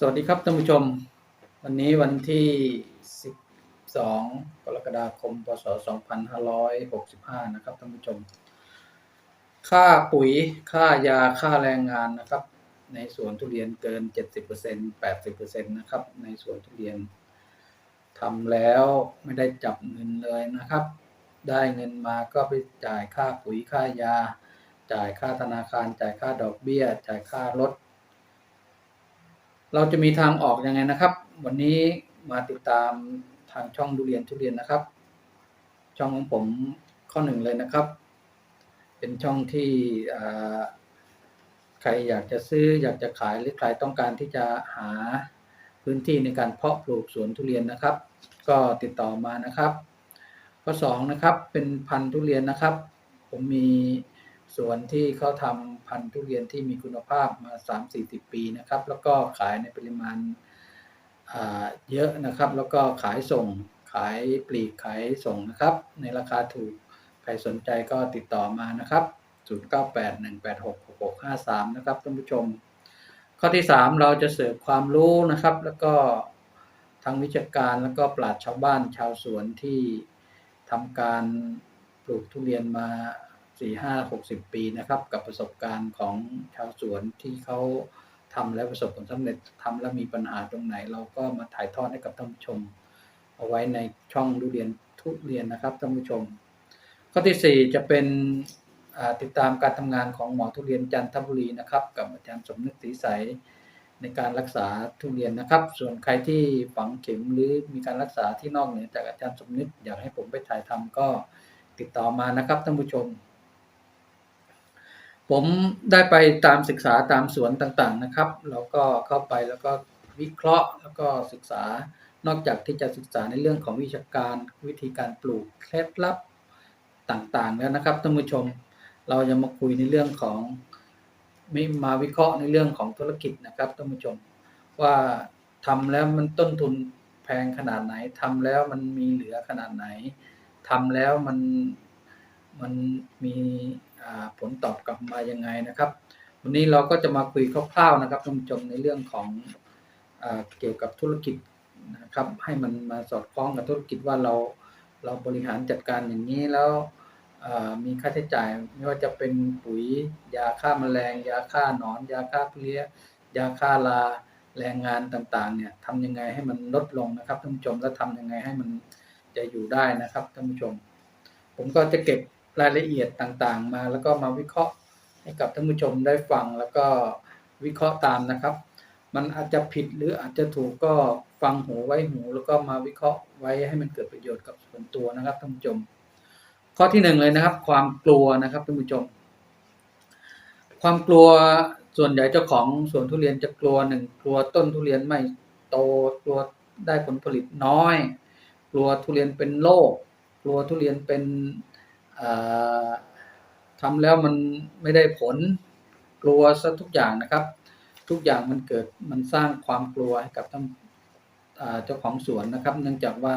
สวัสดีครับท่านผู้ชม วันนี้วันที่ 12 กรกฎาคม พศ 2565 นะครับท่านผู้ชม ค่าปุ๋ย ค่ายา ค่าแรงงานนะครับ ในสวนทุเรียนเกิน 70% 80%นะครับ ในสวนทุเรียนทำแล้วไม่ได้จับเงินเลยนะครับ ได้เงินมาก็ไปจ่ายค่าปุ๋ย ค่ายา จ่ายค่าธนาคาร จ่ายค่าดอกเบี้ย จ่ายค่ารถ เราจะมีทางออกยังไงนะครับ วันนี้มาติดตามทางช่องดูเรียนทุเรียนนะครับ ช่องของผมข้อหนึ่งเลยนะครับ เป็นช่องที่ใครอยากจะซื้ออยากจะขายหรือใครต้องการที่จะหาพื้นที่ในการเพาะปลูกสวนทุเรียนนะครับ ก็ติดต่อมานะครับ ข้อสองนะครับเป็นพันธุ์ทุเรียนนะครับ ผมมีสวนที่เขาทำ พันธุ์ทุเรียนที่มีคุณภาพมา 3-40 ปีนะครับ แล้วก็ขายในปริมาณเยอะนะครับ แล้วก็ขายส่งขายปลีกขายส่งนะครับ ในราคาถูกใครสนใจก็ติดต่อมานะครับ 0981866653 นะครับท่านผู้ชม ข้อที่ 3 เราจะเสิร์ฟความรู้นะครับ แล้วก็ทางวิชาการแล้วก็ปราชญ์ชาวบ้านชาวสวนที่ทำการปลูกทุเรียนมา 4 5 60ปีนะครับ กับประสบการณ์ของชาวสวนที่เขาทำแล้วประสบผลสำเร็จทำแล้วมีปัญหาตรงไหน เราก็มาถ่ายทอดให้กับท่านผู้ชม เอาไว้ในช่องดูเรียนทุเรียนนะครับท่านผู้ชม ข้อที่ 4 จะเป็นติดตามการทำงานของหมอทุเรียนจันทบุรีนะครับ กับอาจารย์สมนึกศรีใสในการรักษาทุเรียนนะครับ ส่วนใครที่ฝังเข็มหรือมีการรักษาที่นอกเหนือจากอาจารย์สมนึกอยากให้ผมไปถ่ายทำก็ติดต่อมานะครับท่านผู้ชม ผมได้ไปตามศึกษาตามสวนต่างๆนะครับเราก็เข้าไปแล้วก็วิเคราะห์แล้วก็ศึกษานอกจากที่จะศึกษาในเรื่องของวิชาการวิธีการปลูกเคล็ดลับต่างๆแล้วนะครับท่านผู้ชมเราจะมาคุยในเรื่องของไม่มาวิเคราะห์ในเรื่องของธุรกิจนะครับท่านผู้ชม ว่าทำแล้วมันต้นทุนแพงขนาดไหนทำแล้วมันมีเหลือขนาดไหนทำแล้วมันมันมี ผลตอบกลับมายังไงนะครับ วันนี้เราก็จะมาคุยคร่าวๆนะครับท่านผู้ชมในเรื่องของอเกี่ยวกับธุรกิจนะครับให้มันมาสอดคล้องกับธุรกิจว่าเราเราบริหารจัดการอย่างนี้แล้วมีค่าใช้จ่ายไม่ว่าจะเป็นปุ๋ยยาฆ่าแมลง ยาฆ่าหนอน ยาฆ่าเพลี้ยยาฆ่าราแรงงานต่างๆเนี่ยทำยังไงให้มันลดลงนะครับท่านผู้ชมแล้วทำยังไงให้มันจะอยู่ได้นะครับท่านผู้ชม ผมก็จะเก็บ รายละเอียดต่างๆ มาแล้วก็มาวิเคราะห์ให้กับท่านผู้ชมได้ฟังแล้วก็วิเคราะห์ตามนะครับ มันอาจจะผิดหรืออาจจะถูกก็ฟังหูไว้หู แล้วก็มาวิเคราะห์ไว้ให้มันเกิดประโยชน์กับส่วนตัวนะครับท่านผู้ชม ข้อที่หนึ่งเลยนะครับ ความกลัวนะครับท่านผู้ชม ความกลัวส่วนใหญ่เจ้าของสวนทุเรียนจะกลัวหนึ่งกลัวต้นทุเรียนไม่โตกลัวได้ผลผลิตน้อย กลัวทุเรียนเป็นโรคกลัวทุเรียนเป็น ทำแล้วมันไม่ได้ผลกลัวซะทุกอย่างนะครับ ทุกอย่างมันเกิดมันสร้างความกลัวให้กับท่านเจ้าของสวนนะครับ เนื่องจากว่า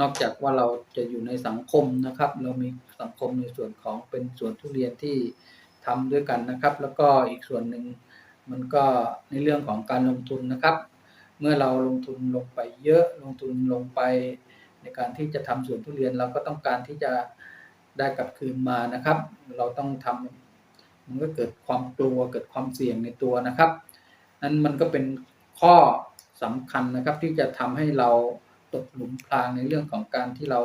นอกจากว่าเราจะอยู่ในสังคมนะครับ เรามีสังคมในส่วนของเป็นสวนทุเรียนที่ทำด้วยกันนะครับ แล้วก็อีกส่วนหนึ่งมันก็ในเรื่องของการลงทุนนะครับ เมื่อเราลงทุนลงไปเยอะลงทุนลงไป ในการที่จะทำสวนทุเรียนเราก็ต้องการที่จะ ได้กลับคืนมานะครับ เราต้องทำมันก็เกิดความกลัวเกิดความเสี่ยงในตัวนะครับ นั้นมันก็เป็นข้อสำคัญนะครับที่จะทำให้เราตกหลุมพรางในเรื่องของการที่เรา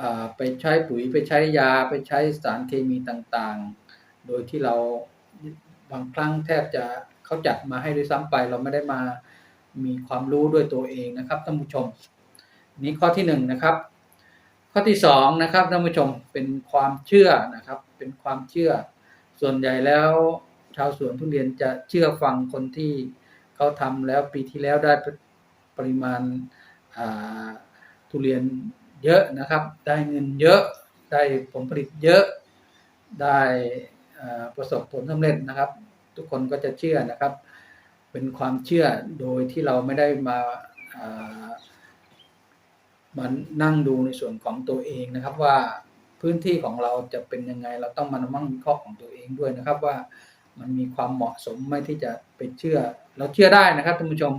อ่าไปใช้ปุ๋ยไปใช้ยาไปใช้สารเคมีต่างๆ โดยที่เราบางครั้งแทบจะเขาจัดมาให้ด้วยซ้ำไป เราไม่ได้มามีความรู้ด้วยตัวเองนะครับท่านผู้ชม นี่ข้อที่หนึ่งนะครับ ข้อที่สองนะครับท่านผู้ชมเป็นความเชื่อนะครับ เป็นความเชื่อ ส่วนใหญ่แล้ว ชาวสวนทุเรียนจะเชื่อฟังคนที่เขาทำแล้วปีที่แล้วได้ปริมาณทุเรียนเยอะนะครับ ได้เงินเยอะได้ผลผลิตเยอะ ได้ประสบผลสำเร็จนะครับ ทุกคนก็จะเชื่อนะครับ เป็นความเชื่อโดยที่เราไม่ได้มาา มานั่งดูในส่วนของตัวเองนะครับว่าพื้นที่ของเราจะเป็นยังไง เราต้องมามั่งวิเคราะห์ของตัวเองด้วยนะครับว่ามันมีความเหมาะสมไหมที่จะไปเชื่อ เราเชื่อได้นะครับท่านผู้ชม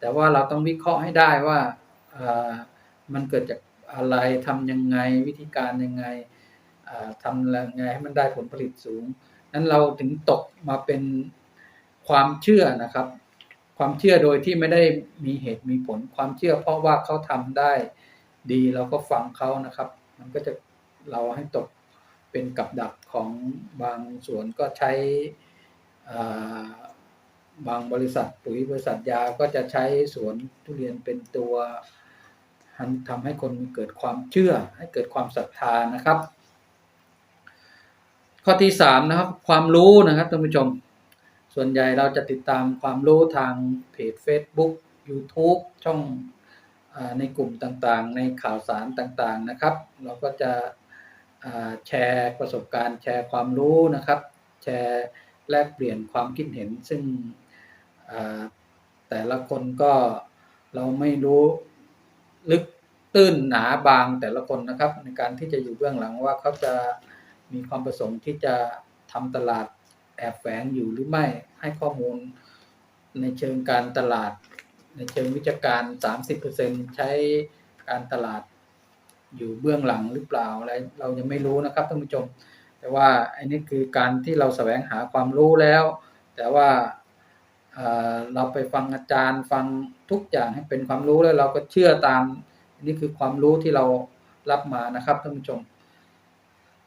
แต่ว่าเราต้องวิเคราะห์ให้ได้ว่ามันเกิดจากอะไรทำยังไงวิธีการยังไงเอ่อทำยังไงให้มันได้ผลผลิตสูง นั้นเราถึงตกมาเป็นความเชื่อนะครับ ความเชื่อโดยที่ไม่ได้มีเหตุมีผล ความเชื่อเพราะว่าเขาทำได้ ดีเราก็ฟังเขานะครับ มันก็จะเราให้ตกเป็นกับดักของบางส่วนก็ใช้บางบริษัทปุ๋ยบริษัทยาก็จะใช้สวนทุเรียนเป็นตัวทำให้คนเกิดความเชื่อ ให้เกิดความศรัทธานะครับ ข้อที่สามนะครับความรู้นะครับท่านผู้ชม ส่วนใหญ่เราจะติดตามความรู้ทางเพจ Facebook YouTube ช่อง ในกลุ่มต่างๆ ในข่าวสารต่างๆนะครับ เราก็จะแชร์ประสบการณ์ แชร์ความรู้นะครับ แชร์แลกเปลี่ยนความคิดเห็น ซึ่งแต่ละคนก็เราไม่รู้ลึกตื้นหนาบางแต่ละคนนะครับ ในการที่จะอยู่เบื้องหลังว่าเขาจะมีความประสงค์ที่จะทำตลาดแอบแฝงอยู่หรือไม่ให้ข้อมูลในเชิงการตลาด ในเชิงวิชาการ 30%ใช้การตลาดอยู่เบื้องหลังหรือเปล่าอะไรเรายังไม่รู้นะครับท่านผู้ชม แต่ว่าอันนี้คือการที่เราแสวงหาความรู้แล้ว แต่ว่าเเราไปฟังอาจารย์ฟังทุกอย่างให้เป็นความรู้แล้วเราก็เชื่อตามอันนี้คือความรู้ที่เรารับมานะครับท่านผู้ชม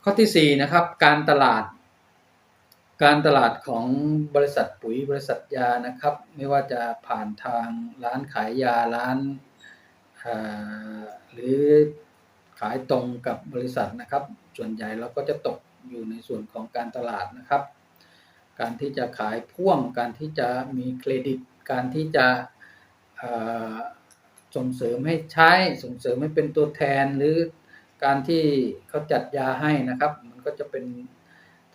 ข้อที่สี่นะครับการตลาด การตลาดของบริษัทปุ๋ยบริษัทยานะครับ ไม่ว่าจะผ่านทางร้านขายยาร้านหรือขายตรงกับบริษัทนะครับ ส่วนใหญ่เราก็จะตกอยู่ในส่วนของการตลาดนะครับ การที่จะขายพ่วง การที่จะมีเครดิต การที่จะส่งเสริมให้ใช้ ส่งเสริมให้เป็นตัวแทน หรือการที่เขาจัดยาให้นะครับ มันก็จะเป็น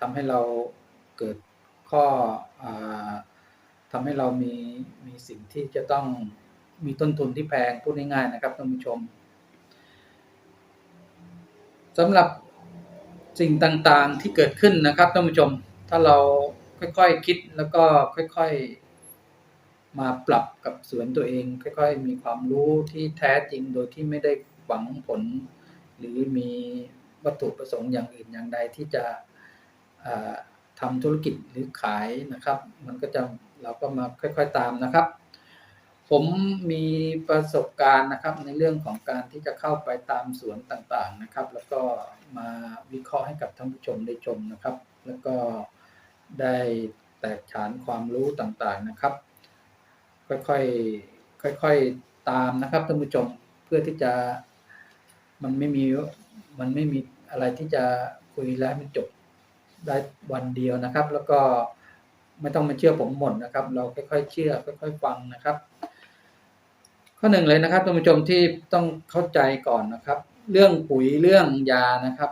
ทำให้เรา เกิดข้ออทำให้เรามีมีสิ่งที่จะต้องมีต้นทุนที่แพงพูดง่ายๆนะครับท่านผู้ชมสำหรับสิ่งต่างๆที่เกิดขึ้นนะครับท่านผู้ชม ถ้าเราค่อยๆคิดแล้วก็ค่อยๆ มาปรับกับสวนตัวเอง ค่อย ๆ มีความรู้ที่แท้จริงโดยที่ไม่ได้หวังผล หรือมีวัตถุประสงค์อย่างอื่นอย่างใดที่จะ อ่าทำธุรกิจหรือขายนะครับ มันก็จะเราก็มาค่อยๆตามนะครับ ผมมีประสบการณ์นะครับในเรื่องของการที่จะเข้าไปตามสวนต่างๆนะครับ แล้วก็มาวิเคราะห์ให้กับท่านผู้ชมได้ชมนะครับ แล้วก็ได้แตกฉานความรู้ต่างๆนะครับ ค่อยๆค่อยๆตามนะครับท่านผู้ชมเพื่อที่จะมันไม่มีมันไม่มีอะไรที่จะคุยแล้วมันจบ ได้วันเดียวนะครับ แล้วก็ไม่ต้องมาเชื่อผมหมดนะครับ เราค่อยๆเชื่อค่อยๆฟังนะครับ ข้อหนึ่งเลยนะครับท่านผู้ชมที่ต้องเข้าใจก่อนนะครับ เรื่องปุ๋ยเรื่องยานะครับ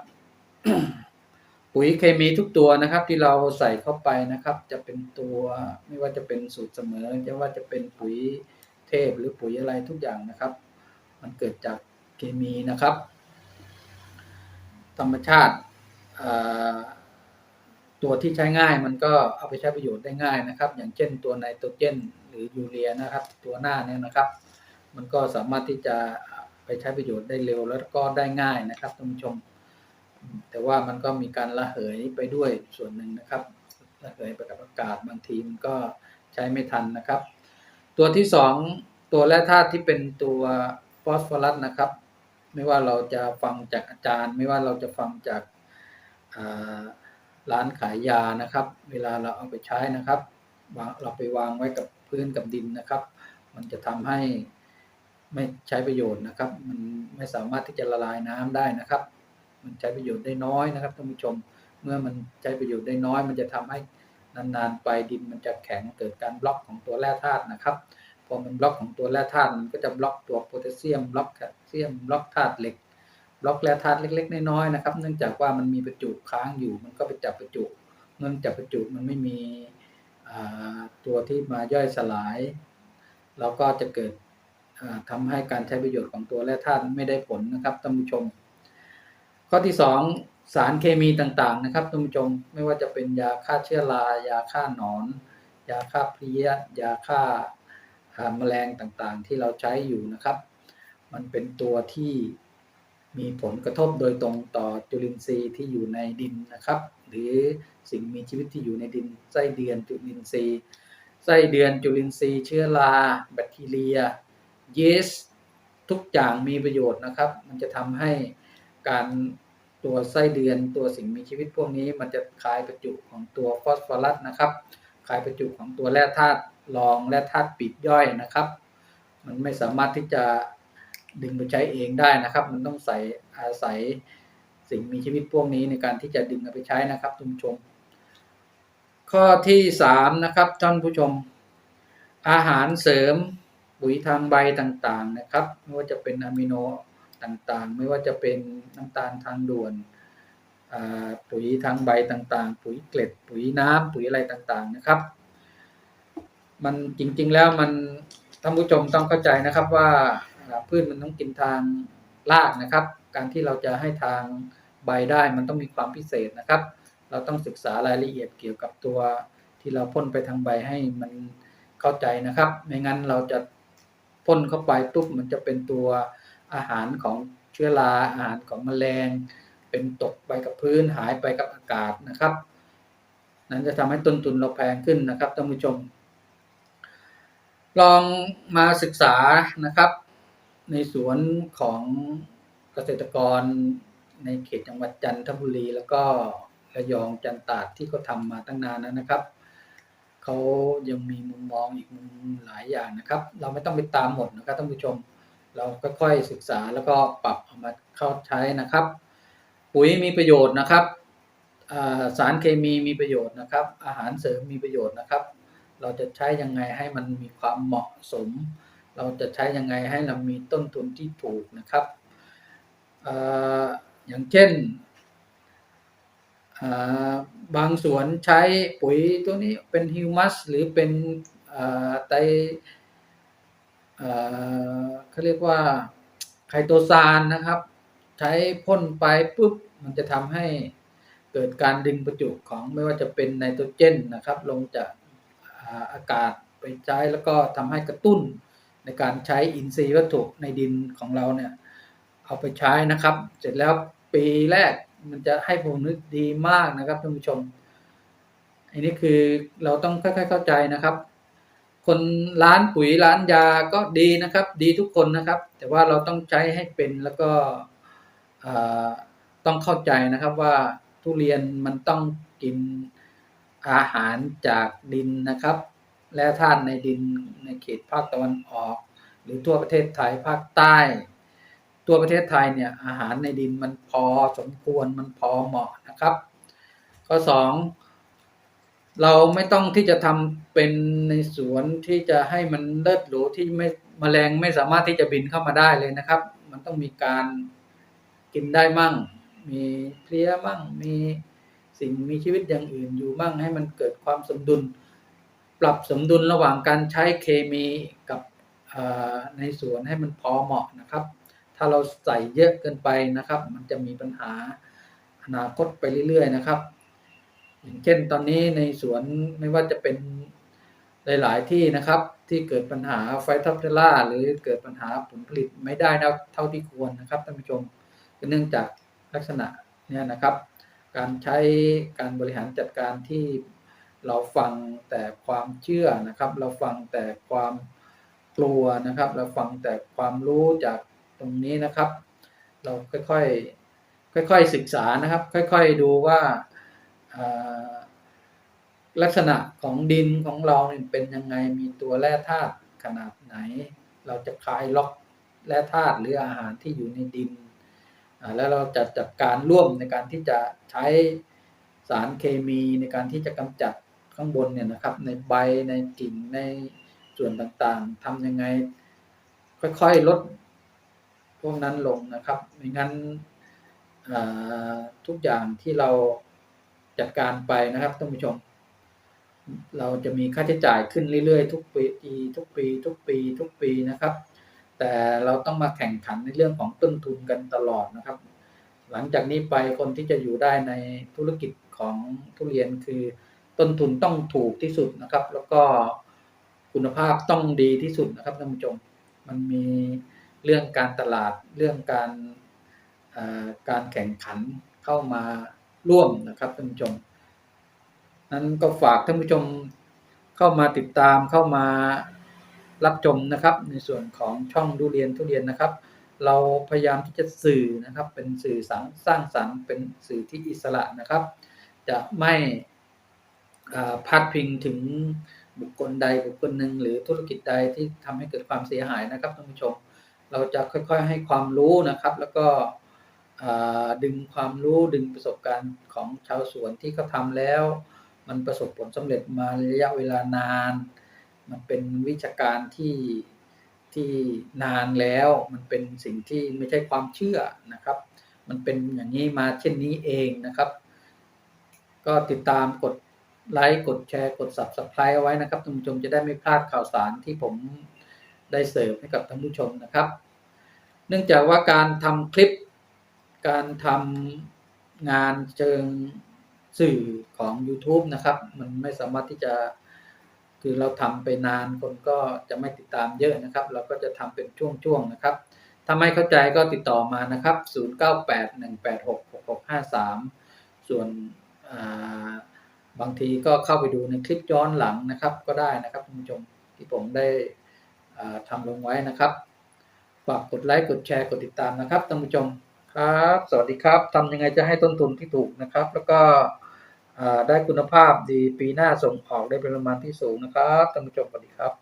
ปุ๋ยเคมีทุกตัวนะครับ ที่เราใส่เข้าไปนะครับ จะเป็นตัวไม่ว่าจะเป็นสูตรเสมอจะว่าจะเป็นปุ๋ยเทพหรือปุ๋ยอะไรทุกอย่างนะครับ มันเกิดจากเคมีนะครับ ธรรมชาติอ่า ตัวที่ใช้ง่ายมันก็เอาไปใช้ประโยชน์ได้ง่ายนะครับ อย่างเช่นตัวไนโตรเจน หรือยูเรียนะครับ ตัวหน้าเนี่ยนะครับ มันก็สามารถที่จะไปใช้ประโยชน์ได้เร็วแล้วก็ได้ง่ายนะครับท่านผู้ชม แต่ว่ามันก็มีการระเหยไปด้วยส่วนหนึ่งนะครับระเหยไปกับอากาศบางทีมันก็ใช้ไม่ทันนะครับ ตัวที่สองตัวแร่ธาตุที่เป็นตัวฟอสฟอรัสนะครับ ไม่ว่าเราจะฟังจากอาจารย์ ไม่ว่าเราจะฟังจากอ ร้านขายยานะครับ เวลาเราเอาไปใช้นะครับวางเราไปวางไว้กับพื้นกับดินนะครับ มันจะทำให้ไม่ใช้ประโยชน์นะครับ มันไม่สามารถที่จะละลายน้ำได้นะครับ มันใช้ประโยชน์ได้น้อยนะครับท่านผู้ชม เมื่อมันใช้ประโยชน์ได้น้อย มันจะทำให้นานๆไปดินมันจะแข็งเกิดการบล็อกของตัวแร่ธาตุนะครับ พอมันบล็อกของตัวแร่ธาตุมันก็จะบล็อกตัวโพแทสเซียมบล็อกแคลเซียมบล็อกธาตุเหล็ก บล็อกแร่ธาตุเล็ก ๆ น้อยๆนะครับ เนื่องจากว่ามันมีประจุค้างอยู่ มันก็ไปจับประจุเนื่องจากประจุมันไม่มีตัวที่มาย่อยสลาย เราก็จะเกิดอ่าทำให้การใช้ประโยชน์ของตัวแร่ธาตุไม่ได้ผลนะครับท่านผู้ชม ข้อที่สองสารเคมีต่างๆนะครับท่านผู้ชมไม่ว่าจะเป็นยาฆ่าเชื้อรายาฆ่าหนอน ยาฆ่าเพลี้ยยาฆ่าอ่าแมลงต่างๆ ที่เราใช้อยู่นะครับ มันเป็นตัวที่ มีผลกระทบโดยตรงต่อจุลินทรีย์ที่อยู่ในดินนะครับ หรือสิ่งมีชีวิตที่อยู่ในดินไส้เดือนจุลินทรีย์ไส้เดือนจุลินทรีย์เชื้อราแบคทีเรียยีสต์ทุกอย่างมีประโยชน์นะครับ มันจะทำให้การตัวไส้เดือนตัวสิ่งมีชีวิตพวกนี้ มันจะคายประจุของตัวฟอสฟอรัสนะครับคายประจุของตัวแร่ธาตุรองและธาตุปีกย่อยนะครับ มันไม่สามารถที่จะ ดึงไปใช้เองได้นะครับ มันต้องใส่อาศัยสิ่งมีชีวิตพวกนี้ในการที่จะดึงเอาไปใช้นะครับท่านผู้ชม ข้อที่สามนะครับท่านผู้ชม อาหารเสริมปุ๋ยทางใบต่างๆนะครับ ไม่ว่าจะเป็นอะมิโนต่างๆ ไม่ว่าจะเป็นน้ำตาลทางด่วนปุ๋ยทางใบต่างๆ ปุ๋ยเกล็ด ปุ๋ยน้ำปุ๋ยอะไรต่างๆนะครับ มันจริงๆแล้วมันท่านผู้ชมต้องเข้าใจนะครับว่า อ่าพืชมันต้องกินทางรากนะครับ การที่เราจะให้ทางใบได้มันต้องมีความพิเศษนะครับ เราต้องศึกษารายละเอียดเกี่ยวกับตัวที่เราพ่นไปทางใบให้มันเข้าใจนะครับ ไม่งั้นเราจะพ่นเข้าไปปุ๊บมันจะเป็นตัวอาหารของเชื้อราอาหารของแมลง เป็นตกไปกับพื้นหายไปกับอากาศนะครับ นั้นจะทำให้ต้นทุนเราแพงขึ้นนะครับท่านผู้ชม ลองมาศึกษานะครับ ในสวนของเกษตรกรในเขตจังหวัดจันทบุรี แล้วก็ระยองจันตาดที่เขาทำมาตั้งนานแล้วนะครับเขายังมีมุมมองอีกมุมหลายอย่างนะครับ เราไม่ต้องไปตามหมดนะครับท่านผู้ชม เราค่อยๆศึกษาแล้วก็ปรับเอามาเข้าใช้นะครับ ปุ๋ยมีประโยชน์นะครับสารเคมีมีประโยชน์นะครับ อาหารเสริมมีประโยชน์นะครับ เราจะใช้ยังไงให้มันมีความเหมาะสม เราจะใช้ยังไงให้เรามีต้นทุนที่ถูกนะครับออย่างเช่น บางสวนใช้ปุ๋ยตัวนี้เป็นฮิวมัสหรือเป็นไตเอ่อเขาเรียกว่าไคโตซานนะครับ ใช้พ่นไปปุ๊บมันจะทำให้เกิดการดึงประจุของไม่ว่าจะเป็นไนโตรเจนนะครับ ลงจากอากาศไปใช้แล้วก็ทำให้กระตุ้น ในการใช้อินทรีย์วัตถุในดินของเราเนี่ยเอาไปใช้นะครับ เสร็จแล้วปีแรกมันจะให้ผลผลิตดีมากนะครับท่านผู้ชม อันนี้คือเราต้องค่อยๆเข้าใจนะครับ คนร้านปุ๋ยร้านยาก็ดีนะครับ ดีทุกคนนะครับ แต่ว่าเราต้องใช้ให้เป็นแล้วก็ต้องเข้าใจนะครับว่าทุเรียนมันต้องกินอาหารจากดินนะครับ และธาตุในดินในเขตภาคตะวันออก หรือทั่วประเทศไทยภาคใต้ ตัวประเทศไทยเนี่ยอาหารในดินมันพอสมควรมันพอเหมาะนะครับ ข้อสองเราไม่ต้องที่จะทำเป็นในสวนที่จะให้มันเลิศหรูที่ไม่แมลงไม่สามารถที่จะบินเข้ามาได้เลยนะครับ มันต้องมีการกินได้มั่ง มีเพลี้ยมั่งมีสิ่งมีชีวิตอย่างอื่นอยู่มั่งให้มันเกิดความสมดุล ปรับสมดุลระหว่างการใช้เคมีกับในสวนให้มันพอเหมาะนะครับ ถ้าเราใส่เยอะเกินไปนะครับ มันจะมีปัญหาอนาคตไปเรื่อยๆนะครับ อย่างเช่นตอนนี้ในสวนไม่ว่าจะเป็นหลาย ๆ ที่นะครับ ที่เกิดปัญหาไฟทับเทล่าหรือเกิดปัญหาผลผลิตไม่ได้นะเท่าที่ควรนะครับท่านผู้ชมเนื่องจากลักษณะเนี่ยนะครับ การใช้การบริหารจัดการที่ เราฟังแต่ความเชื่อนะครับ เราฟังแต่ความกลัวนะครับ เราฟังแต่ความรู้จากตรงนี้นะครับ เราค่อยๆค่อยๆศึกษานะครับ ค่อยๆดูว่าลักษณะของดินของเราเป็นยังไงมีตัวแร่ธาตุขนาดไหน เราจะคลายล็อกแร่ธาตุหรืออาหารที่อยู่ในดิน แล้วเราจะจัดการร่วมในการที่จะใช้สารเคมีในการที่จะกำจัด ข้างบนเนี่ยนะครับในใบในกิ่งในส่วนต่างๆทำยังไง ค่อยๆลดพวกนั้นลงนะครับไม่งั้นทุกอย่างที่เราจัดการไปนะครับท่านผู้ชม เราจะมีค่าใช้จ่ายขึ้นเรื่อยๆ ทุกปีทุกปี ทุกปีทุกปีนะครับ แต่เราต้องมาแข่งขันในเรื่องของต้นทุนกันตลอดนะครับ หลังจากนี้ไปคนที่จะอยู่ได้ในธุรกิจของทุเรียนคือ ต้นทุนต้องถูกที่สุดนะครับ แล้วก็คุณภาพต้องดีที่สุดนะครับท่านผู้ชมมันมีเรื่องการตลาดเรื่องการการแข่งขันเข้ามาร่วมนะครับท่านผู้ชม นั้นก็ฝากท่านผู้ชมเข้ามาติดตามเข้ามารับชมนะครับ ในส่วนของช่องดูเรียนทุเรียนนะครับ เราพยายามที่จะสื่อนะครับ เป็นสื่อสร้างสร้างสรรค์เป็นสื่อที่อิสระนะครับ จะไม่ พาดพิงถึงบุคคลใดบุคคลหนึ่งหรือธุรกิจใดที่ทำให้เกิดความเสียหายนะครับท่านผู้ชม เราจะค่อยๆให้ความรู้นะครับ แล้วก็ดึงความรู้ดึงประสบการณ์ของชาวสวนที่เขาทำแล้ว มันประสบผลสำเร็จมาระยะเวลานาน มันเป็นวิชาการที่ที่นานแล้วมันเป็นสิ่งที่ไม่ใช่ความเชื่อนะครับ มันเป็นอย่างนี้มาเช่นนี้เองนะครับ ก็ติดตามกด ไลค์กดแชร์กด Subscribe เอาไว้นะครับท่านผู้ชมจะได้ไม่พลาดข่าวสารที่ผมได้เสิร์ฟให้กับท่านผู้ชมนะครับ เนื่องจากว่าการทำคลิป การทำงานเชิงสื่อของ YouTube นะครับ มันไม่สามารถที่จะคือเราทำไปนานคนก็จะไม่ติดตามเยอะนะครับ เราก็จะทำเป็นช่วงๆนะครับถ้าไม่เข้าใจก็ติดต่อมานะครับ 0981866653 ส่วนอ่า บางทีก็เข้าไปดูในคลิปย้อนหลังนะครับ ก็ได้นะครับท่านผู้ชมที่ผมได้อ่าทำลงไว้นะครับฝากกดไลค์กดแชร์กดติดตามนะครับท่านผู้ชมครับ สวัสดีครับทำยังไงจะให้ต้นทุนที่ถูกนะครับ แล้วก็ได้คุณภาพดีปีหน้าส่งออกได้ปริมาณที่สูงนะครับท่านผู้ชมสวัสดีครับ